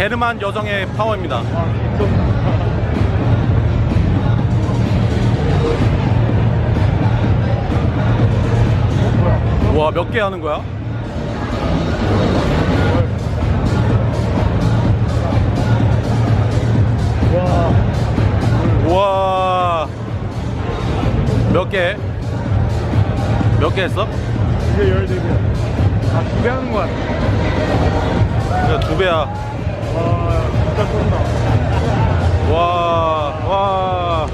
게르만 여성의 파워입니다. 와, 몇 개 하는 거야? 와. 우와. 몇 개? 몇 개 했어? 이게 14개. 아, 두 배 하는 거 같아. 야, 두 배야. 와, 진짜 쩐다. 와, 와.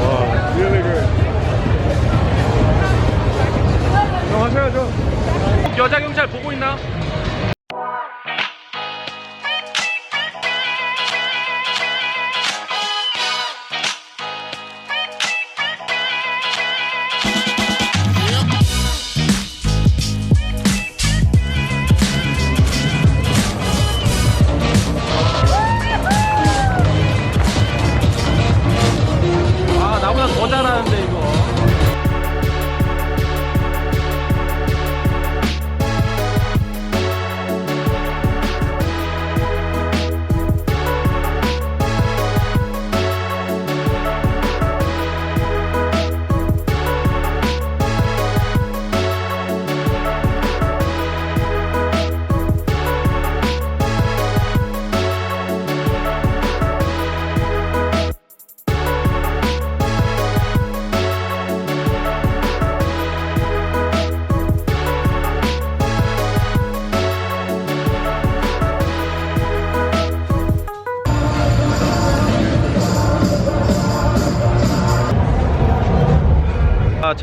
와, really good. 형 하셔야죠. 여자 경찰 보고 있나?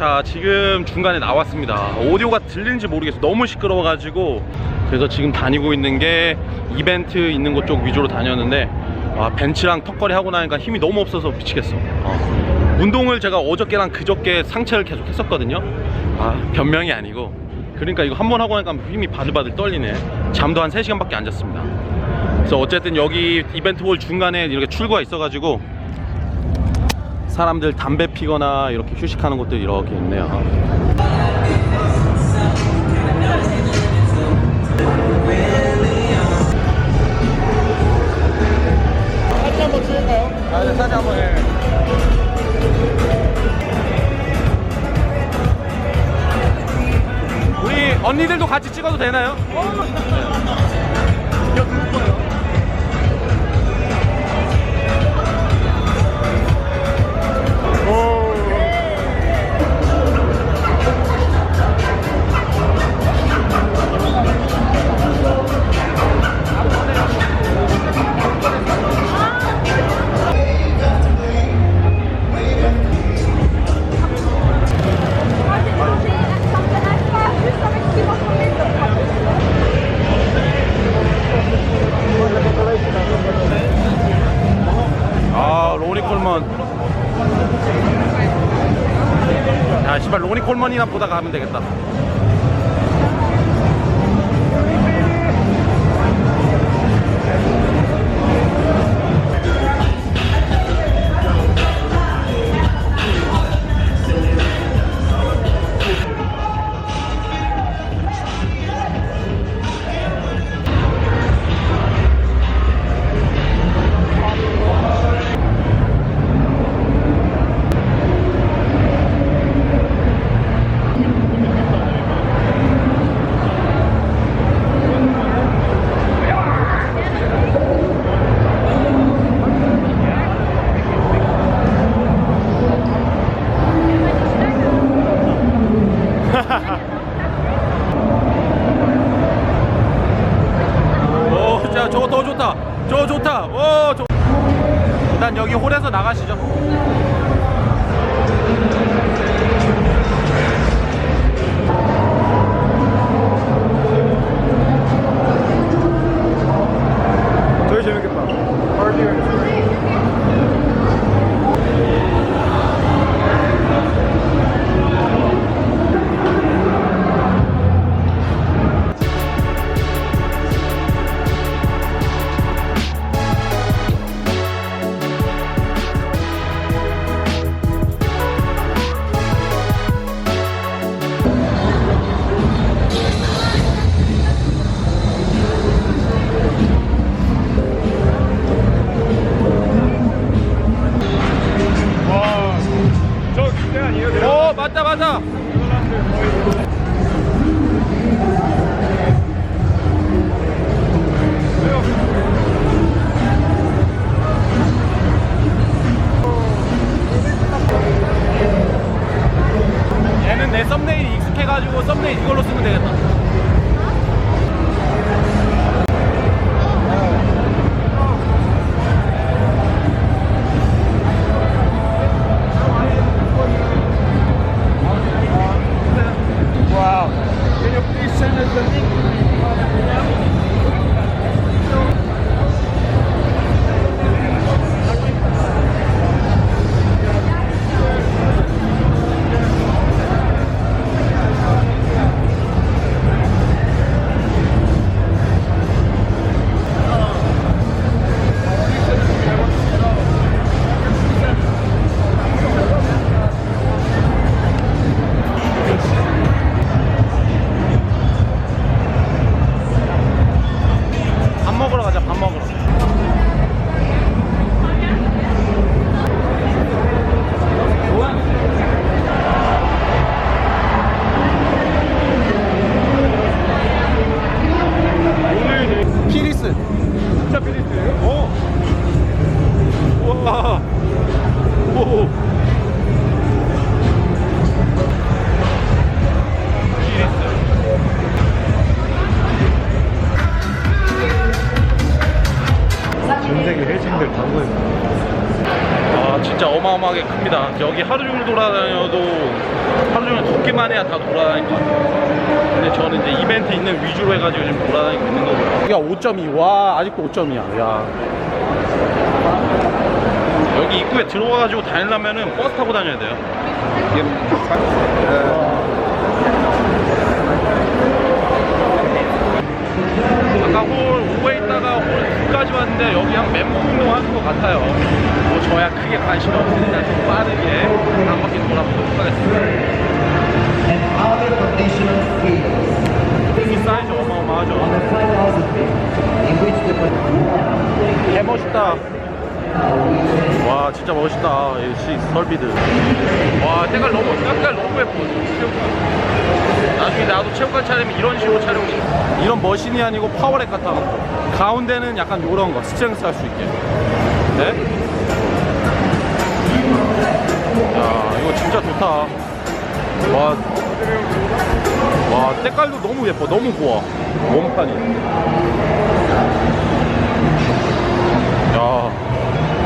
자 지금 중간에 나왔습니다. 오디오가 들리는지 모르겠어 너무 시끄러워 가지고. 그래서 지금 다니고 있는 게 이벤트 있는 곳 쪽 위주로 다녔는데 와 벤치랑 턱걸이 하고 나니까 힘이 너무 없어서 미치겠어. 어. 운동을 제가 어저께랑 그저께 상체를 계속 했었거든요. 아 변명이 아니고. 그러니까 이거 한 번 하고 나니까 힘이 바들바들 떨리네. 잠도 한 3시간밖에 안 잤습니다. 그래서 어쨌든 여기 이벤트 홀 중간에 이렇게 출구가 있어가지고 사람들 담배 피거나 이렇게 휴식하는 곳들 이렇게 있네요. 사진 한번 찍을까요? 아, 네, 사진 한번 해. 우리 언니들도 같이 찍어도 되나요? 콜먼이나 보다가 하면 되겠다. 일단 여기 홀에서 나가시죠. 얘는 내 썸네일이 익숙해가지고 썸네일 이걸로 쓰면 되겠다 어마어마하게 큽니다. 여기 하루 종일 돌아다녀도 하루 종일 걷기만 해야 다 돌아다닐 것 같아요. 근데 저는 이제 이벤트 있는 위주로 해가지고 지금 돌아다니고 있는 거고요. 여기가 5.2 와 아직도 5.2야. 야. 여기 입구에 들어와가지고 다니려면은 버스 타고 다녀야 돼요 홀 5에 있다가 홀 9까지 왔는데 여기 한 멤버 운동 하는 것 같아요. 뭐 저야 크게 관심이 없으니까 좀 빠르게 한 바퀴 돌아보도록 하겠습니다. 이 사이즈 어마어마하죠. on the 5,000 feet, in which the 개 멋있다. 와 진짜 멋있다. 역시 설비들. 와 색깔 너무 색깔 너무 예뻐. 나중에 나도 체육관 차리면 이런 식으로 촬영 싶어. 이런 머신이 아니고 파워렉 같아. 가운데는 약간 요런 거 스트렝스 할 수 있게. 네? 야 이거 진짜 좋다. 와. 와 때깔도 너무 예뻐. 너무 고와. 원판이. 야.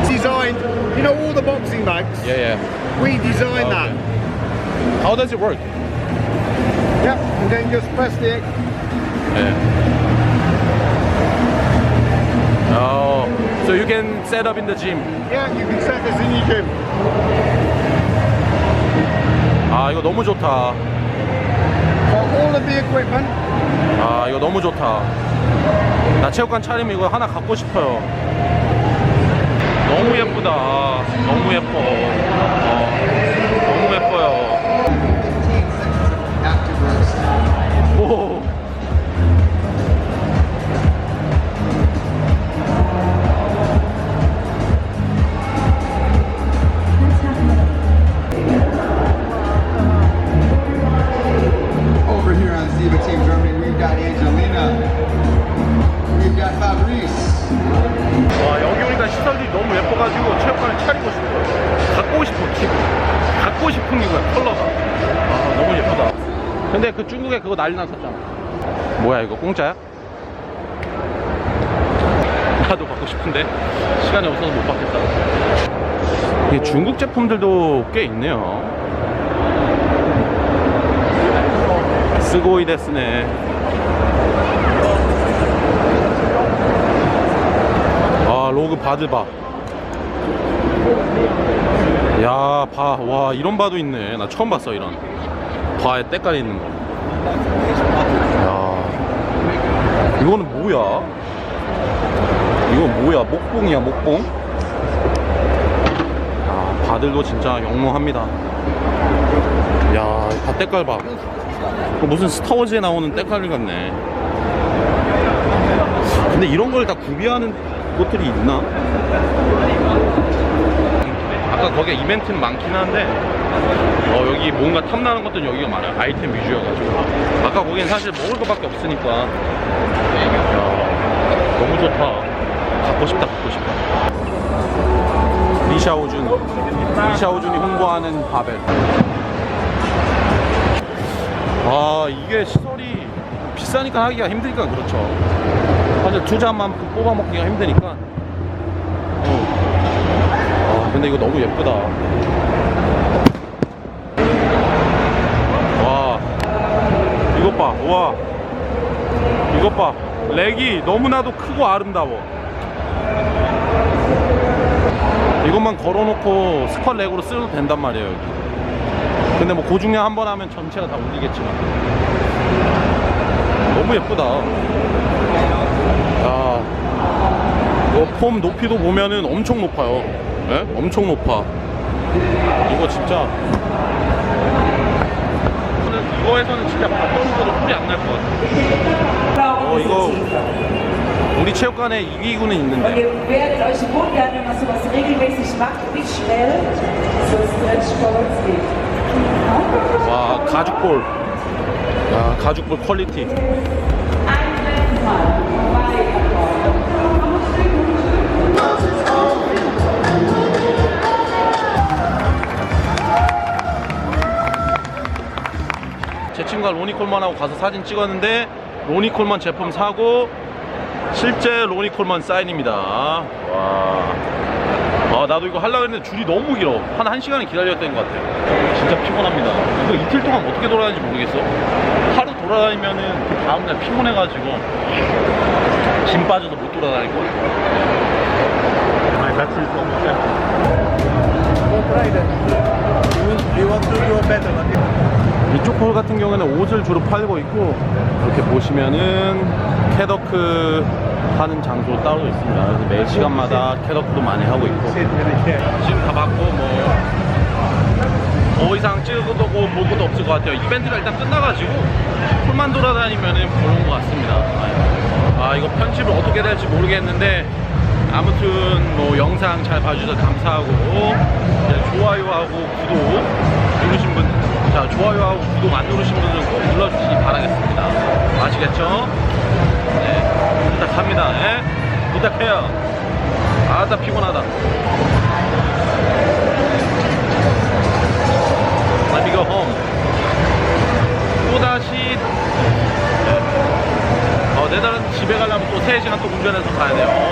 Designed, you know all the boxing bags? 예 예. We designed that. How does it work? Yep, and then just press the 예. Oh, so you can set up in the gym. Yeah, you can set this in your gym. 아 이거 너무 좋다. For all of the equipment, 아 이거 너무 좋다. 나 체육관 차리면 이거 하나 갖고 싶어요. 너무 예쁘다. 근데 그 중국에 그거 난리 났었잖아 뭐야 이거 공짜야? 나도 갖고 싶은데 시간이 없어서 못 받겠다 이게 중국 제품들도 꽤 있네요 스고이 데스네 아 로그 바드 바. 야, 바. 와, 이런 바도 있네. 나 처음 봤어, 이런. 바에 때깔이 있는 거. 야. 이거는 뭐야? 이거 뭐야? 목봉이야, 목봉? 아, 바들도 진짜 영롱합니다. 야, 바 때깔 봐. 이거 무슨 스타워즈에 나오는 때깔 같네. 근데 이런 걸 다 구비하는 곳들이 있나? 아까 거기에 이벤트는 많긴 한데 어, 여기 뭔가 탐나는 것들은 여기가 많아요. 아이템 위주여가지고. 아까 거긴 사실 먹을 것밖에 없으니까. 야, 너무 좋다. 갖고 싶다, 갖고 싶다. 리샤오준. 리샤오준이 홍보하는 바벨. 아, 이게 시설이 비싸니까 하기가 힘드니까 그렇죠. 사실 투자만큼 뽑아 먹기가 힘드니까. 어. 아, 근데 이거 너무 예쁘다. 와 이것 봐, 와 이것 봐, 렉이 너무나도 크고 아름다워. 이것만 걸어놓고 스쿼트 렉으로 쓰도 된단 말이에요. 여기. 근데 뭐 고중량 한 번 하면 전체가 다 울리겠지만 너무 예쁘다. 야, 이거 폼 높이도 보면은 엄청 높아요. 예? 엄청 높아. 이거 진짜 이거에서는 진짜 밥 떨어져도 소리 안날 것 같아. 어 이거 우리 체육관에 이기구는 있는데. 와 가죽볼 야 가죽볼 퀄리티 친구가 로니 콜먼하고 가서 사진 찍었는데 로니 콜먼 제품 사고 실제 로니 콜먼 사인입니다 와 아, 나도 이거 하려고 했는데 줄이 너무 길어. 한 1시간은 기다려야 되는 것 같아. 진짜 피곤합니다. 이거 이틀 동안 어떻게 돌아다니는지 모르겠어. 하루 돌아다니면은 그 다음날 피곤해가지고 짐 빠져서 못 돌아다닐 것 같아. My battery is almost empty. Go try that. You, want- you want to do a better one? 이쪽 홀 같은 경우에는 옷을 주로 팔고 있고 이렇게 보시면은 캐더크 하는 장소 따로 있습니다. 그래서 매 시간마다 캐더크도 많이 하고 있고 care. 지금 다 봤고 뭐 더 이상 없고 볼 것도 없을 것 같아요. 이벤트가 일단 끝나가지고 풀만 돌아다니면은 그런 것 같습니다. 아 이거 편집을 어떻게 될지 모르겠는데 아무튼 뭐 영상 잘 봐주셔서 감사하고 좋아요하고 구독 누르신 분, 자 좋아요하고 구독 안 누르신 분들은 꼭 눌러주시기 바라겠습니다. 아시겠죠? 네 부탁합니다. 예? 부탁해요. 아나 피곤하다. Let me go home. 또다시 어, 내달은 집에 가려면 또 3시간 또 운전해서 가야 돼요.